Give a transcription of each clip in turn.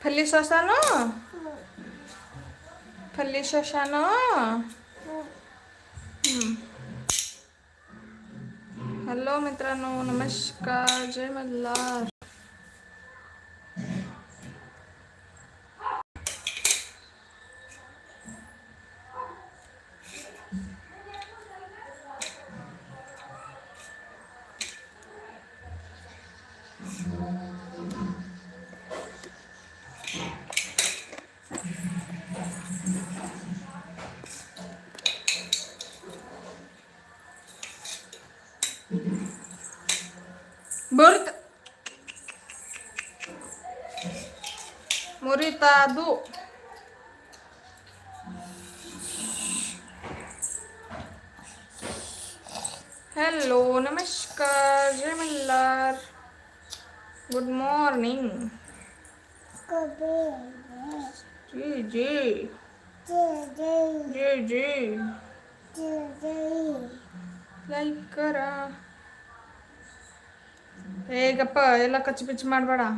फल्ली श्वासानं फल्ली श्वासानं हॅलो मित्रांनो नमस्कार जय मल्हार Bert Muritado हॅलो नमस्कार जय मल्हार गुड मॉर्निंग जी जी जी जी लाईक करा हे गप्प याला कच्ची पिच्ची माडबाडा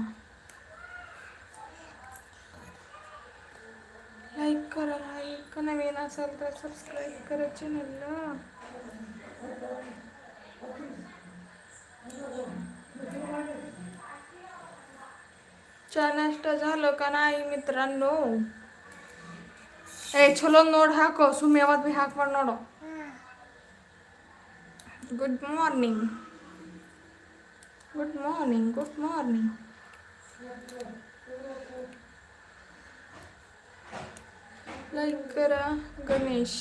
लाईक करा लाईक नवीन असेल तर सबस्क्राईब करा चॅनलला चहा नाश्ता झालं का नाही मित्रांनो ए ಚಲೋ ನೋಡಿ ಹಾಕೋ ಸುಮ್ಮನೆ ಯಾವತ್ತು ಭೀ ಹಾಕ್ಬಾರ್ದು ನೋಡು good morning good morning good morning like करा गणेश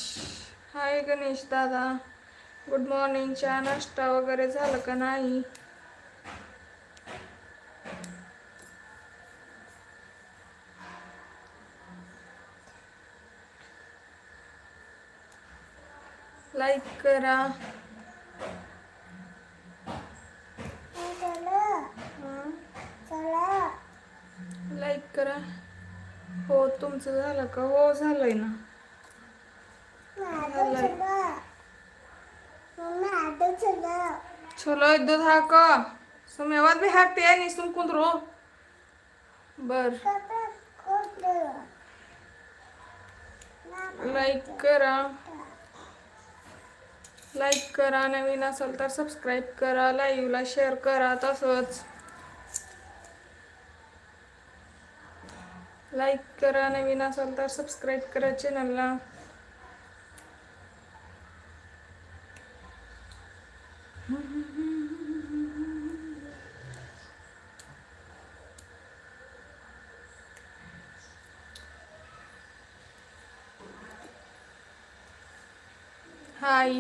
हाय गणेश दादा. गुड मॉर्निंग चहा नाश्ता वगैरे झालं का नाही? लाईक करा लाईक करा. हो तुमचं झालं का? हो झालंय ना. छोलो एकदा हा सुम एवढ बी हाकते आणि सुम कुंदरू. बर. लाईक करा. लाईक करा नवीन असेल तर सबस्क्राईब करा लाईव्हला शेअर करा तसंच. लाईक करा नवीन असेल तर सबस्क्राईब करा चॅनलला हाय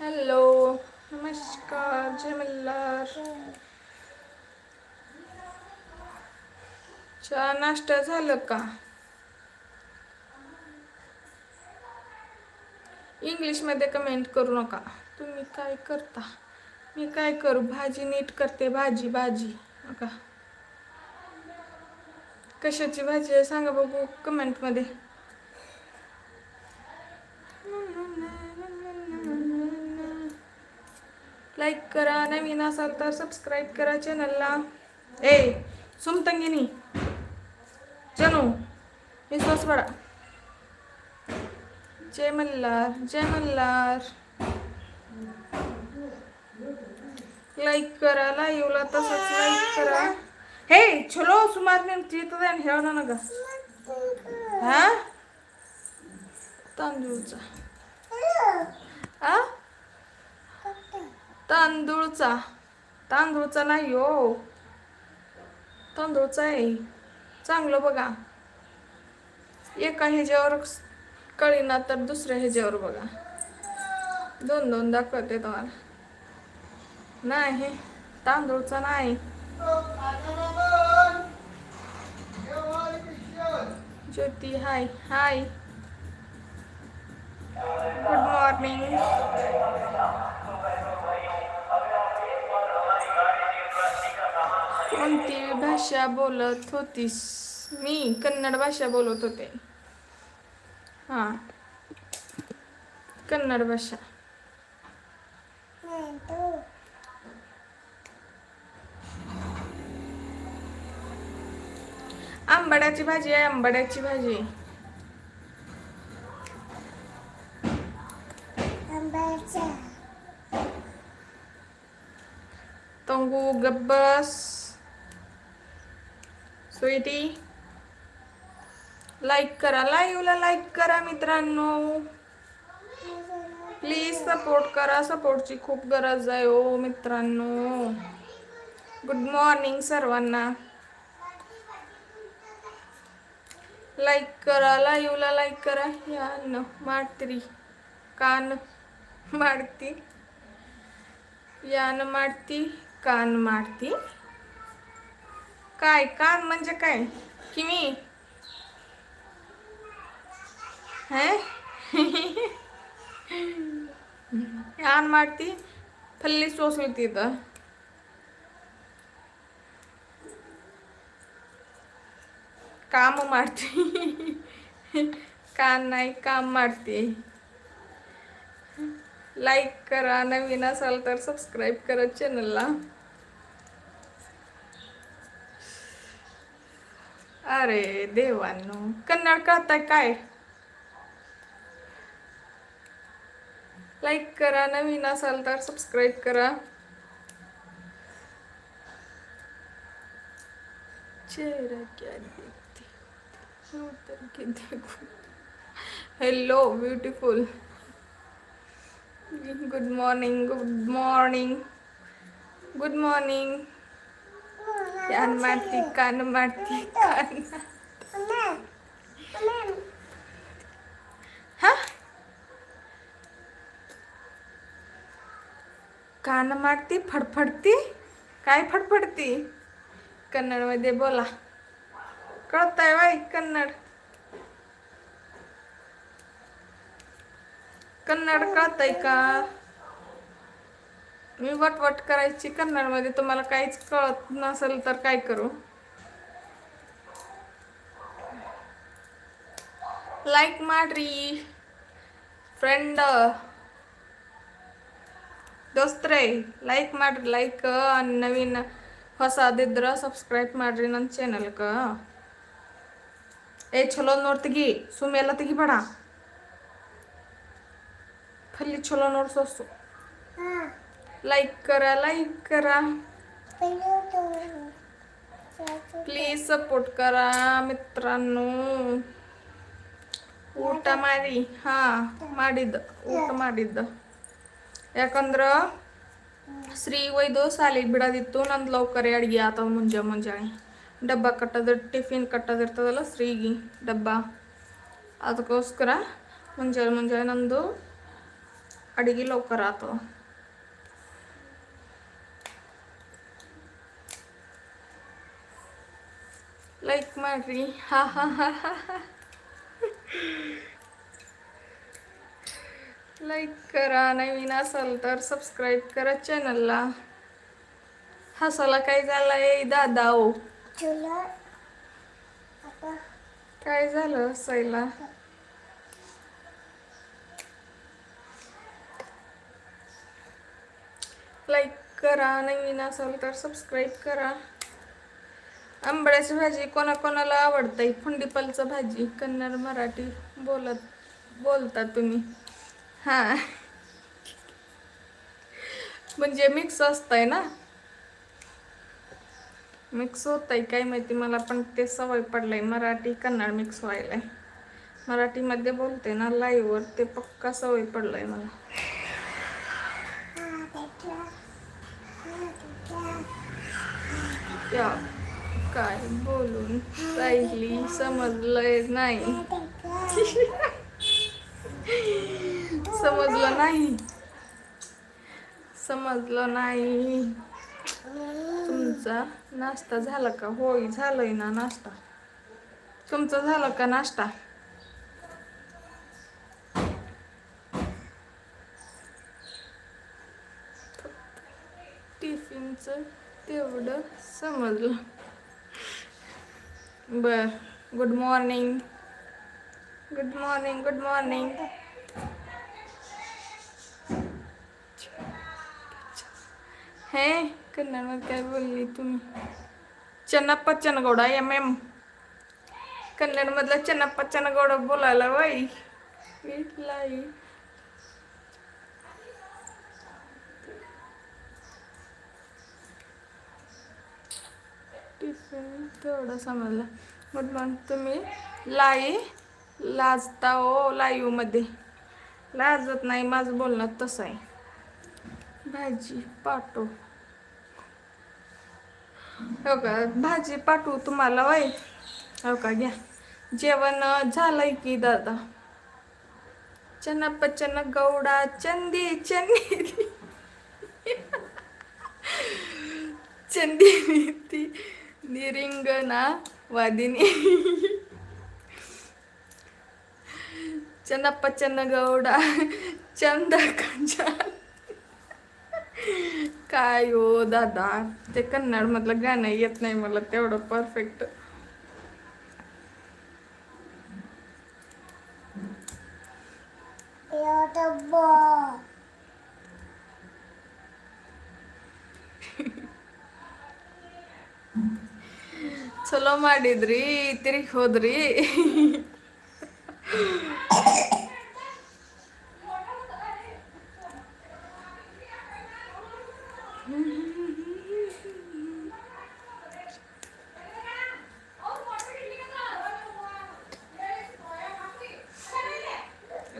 हॅलो नमस्कार जय मल्हार चहा नाश्ता झालं का? इंग्लिशमध्ये कमेंट करू नका. तुम्ही काय करता? मी काय करू? भाजी नीट करते. भाजी भाजी. नका. कशाची भाजी आहे? सांगा बघू कमेंटमध्ये लाईक करा. नवीन असाल तर सबस्क्राईब करा चॅनलला ए सुमतंगिनी. चलो विश्वास भडा जय मल्हार जय मल्हार. लाइक करा नाही येवला तसं करा. हे छोलो सुमार नाही ती इथं द्या ना हेळ ना न गं. हा? तांदूळचा. आ? तांदूळचा. तांदूळचा नाही हो. तांदूळचा आहे. चांगलं बघा. एका ह्याच्यावर कळीना तर दुसऱ्या ह्याच्यावर बघा. दोन दोन दाखवते तुम्हाला. नाही तांदूळचा नाही. ज्योती हाय हाय. गुड मॉर्निंग भाषा बोलत होतीस. मी कन्नड भाषा बोलत होते. हां. कन्नड भाषा. आंबाड्याची भाजी आहे आंबाड्याची भाजी. तंगू गब्बस लाईक करा लाईव्हला लाईक करा मित्रांनो. प्लीज सपोर्ट करा सपोर्टची खूप गरज आहे ओ मित्रांनो. गुड मॉर्निंग सर्वांना. लाईक करा लाईव्हला लाईक करा. या न माडत्री कान माडती यान माडती कान माडती काय कान म्हणजे काय? कि मी? यान मारती फल्ली सोसली तिथं काम मारते. कान नाही काम मारते. लाईक करा नवीन असाल तर सबस्क्राईब करा चॅनलला अरे देवांनो कन्नड कळताय काय? लाईक करा नवीन असाल तर सबस्क्राईब करा. चेहरा क्या देखती? Hello beautiful good morning good morning good morning कान मारती कान मारती कान हा? कान मारती फडफडती? काय फडफडती? कन्नडमध्ये बोला. कळताय बाई कन्नड. कन्नड कळतंय का? मी वटवट करायची कन्नडमध्ये तुम्हाला काहीच कळत नसेल तर काय करू ಲೈಕ್ ಮಾಡ್ರಿ ಫ್ರೆಂಡ್ ದೋಸ್ತ್ರೆ ಲೈಕ್ ಮಾಡ್ರಿ ಲೈಕ್ ನವೀನ್ ಹೊಸದಿದ್ರ ಸಬ್ಸ್ಕ್ರೈಬ್ ಮಾಡ್ರಿ ನನ್ನ ಚಾನಲ್ಗೆ ಏ ಚಲೋ ನೋಡಿ ತೆಗಿ ಸುಮ್ಮನೆ ಎಲ್ಲ ತೆಗಿಬೇಡ फल्ली ಚಲೋ ನೋಡಿ ಸೊಸು लाईक करा लाईक करा ಪ್ಲೀಸ್ ಸಪೋರ್ಟ್ ಕರಾ ಮಿತ್ರಾನ್ನು ಊಟ ಮಾಡಿ ಹಾ ಮಾಡಿದ್ದ ಊಟ ಮಾಡಿದ್ದ ಯಾಕಂದ್ರ ಶ್ರೀ ಒಯ್ದು ಸಾಲಿಗೆ ಬಿಡೋದಿತ್ತು ನಂದು ಲೌಕರಿ ಅಡ್ಗೆ ಆತವ ಮುಂಜಾ ಮುಂಜಾನೆ ಡಬ್ಬ ಕಟ್ಟೋದು ಟಿಫಿನ್ ಕಟ್ಟೋದಿರ್ತದಲ್ಲ ಶ್ರೀಗಿ ಡಬ್ಬ ಅದಕ್ಕೋಸ್ಕರ ಮುಂಜಾನೆ ಮುಂಜಾನೆ ನಂದು ಅಡಿಗೆ ಲೌಕರ ಆತವ ಲೈಕ್ ಮಾಡ್ರಿ ಹಾ ಹಾ ಹಾ ಹಾ ಹಾ लाईक करा नवीन असाल तर सबस्क्राईब करा चॅनलला हसायला काय झालंय दादा ओ काय झालं हसायला लाईक करा नवीन असाल तर सबस्क्राईब करा आंबड्याची भाजी कोणाकोणाला आवडते? फुंडीपलचं भाजी. कन्नड मराठी बोलत बोलता तुम्ही. हां. म्हणजे मिक्स असतंय ना? मिक्स होत आहे काय माहिती? मला पण ते सवय पडलंय. मराठी कन्नड मिक्स व्हायलाय. मराठीमध्ये बोलते ना लाईव्हवर ते पक्का सवय पडलंय मला. काय बोलून राहिली समजलंय नाही. समजलं नाही. समजलं नाही. तुमचा नाश्ता झाला का? होय झालंय ना नाश्ता. तुमचा झाला का नाश्ता? टिफिनचं तेवढं समजलं. बर. Good morning good morning good morning हे कन्नडमध्ये काय बोलली तुम्ही? चन्नप्पा चनगौडा एम एम कन्नडमधला चन्नप्पा चनगौडा बोलायला बाई वीट लाई टिफिन तेवढं समजलं. बट मग तुम्ही लाई लाजता ओ लाईवमध्ये. लाजत नाही माझं बोलणं तसं आहे. भाजी पाठव. हो का? भाजी पाठवू तुम्हाला वय हो का? घ्या. जेवण झालंय की दादा? चना पचन गौडा चंदी चंदी. चंदी ती निरिंगना वादिनी चन्नप्पा चन्न गौडा चंद कंचा काय हो दादा ते कन्नड मधलं गाणं येत नाही मला तेवढं परफेक्ट ಚಲೋ ಮಾಡಿದ್ರಿ ತಿರುಗಿ ಹೋದ್ರಿ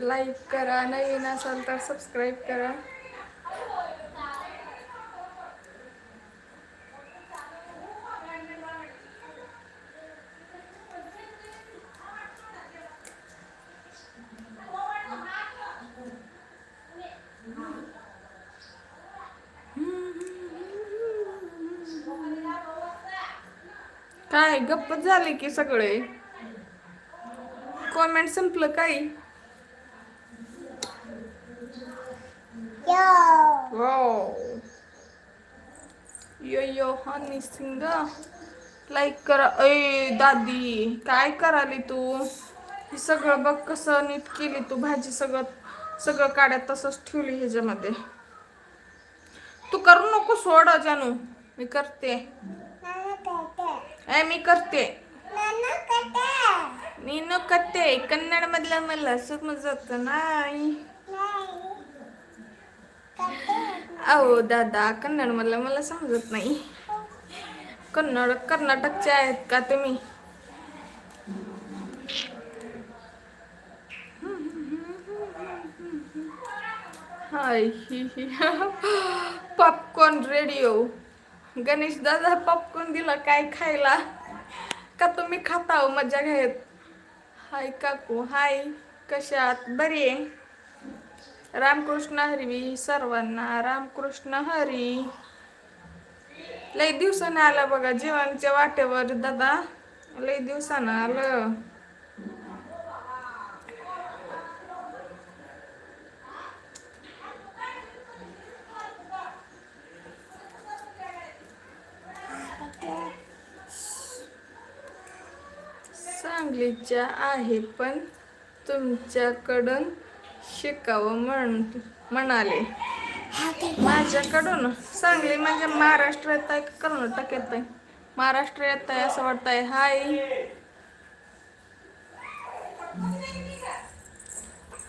लाईक करा नवीन असाल तर सबस्क्राईब करा काय गप्प झाले की सगळे? कॉमेंट संपलं काही yo yo Honey Singh like करा. ऐ दादी काय कराली तू? हे सगळं बघ कसं नीट केली तू भाजी सगळं सगळं काड्यात तसंच ठेवली ह्याच्यामध्ये. तू करू नको सोड जानू. मी करते. ऐ मी करते नीनो करते कन्नड मधलं मला समजत नाही अहो दादा कन्नड मधलं मला समजत नाही कन्नड कर्नाटकचे आहेत का तुम्ही हाय ही ही पॉपकॉर्न रेडिओ गणेश दादा पॉपकॉर्न दिला काय खायला? का तुम्ही खाता हो मजा घेत? हाय काकू हाय. कशात बरी आहे? रामकृष्ण हरवी सर्वांना रामकृष्ण हरी. लई दिवसानं आलं बघा जेवणच्या वाटेवर दादा. लई दिवसानं आलं. सांगलीच्या आहे पण तुमच्याकडून शिकावं म्हण म्हणाले माझ्याकडून सांगली म्हणजे महाराष्ट्र येत आहे का कर्नाटक येत आहे महाराष्ट्र येत आहे असं वाटतंय हाय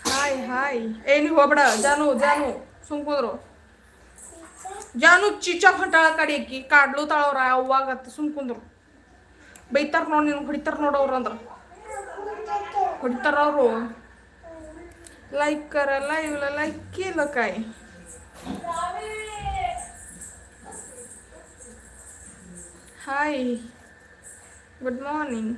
हाय हाय ए नि होबडा जानू जानू सुंकुद्रो जानू चिचा खंटाळा काढी की ಕಾಡ್ಲು ತಾಳವ್ರ ಅವಾಗತ್ತ ಸುಮ್ ಕುಂದ್ರು ಬೈತಾರ ನೋಡಿ ನೀನು ಹೊಡಿತಾರ ನೋಡವ್ರು ಅಂದ್ರ तर रो लाईक करा लाईव्हला लाईक केलं काय? हाय गुड मॉर्निंग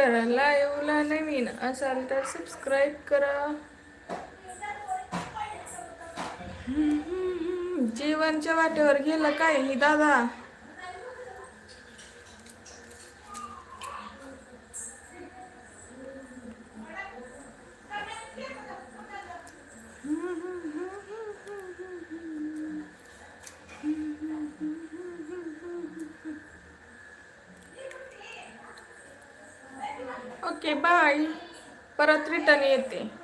करायला करा नवीन असाल तर सबस्क्राईब करा. जीवनच्या वाटेवर गेलं काय ही दादा? ओके रिटर्न येते.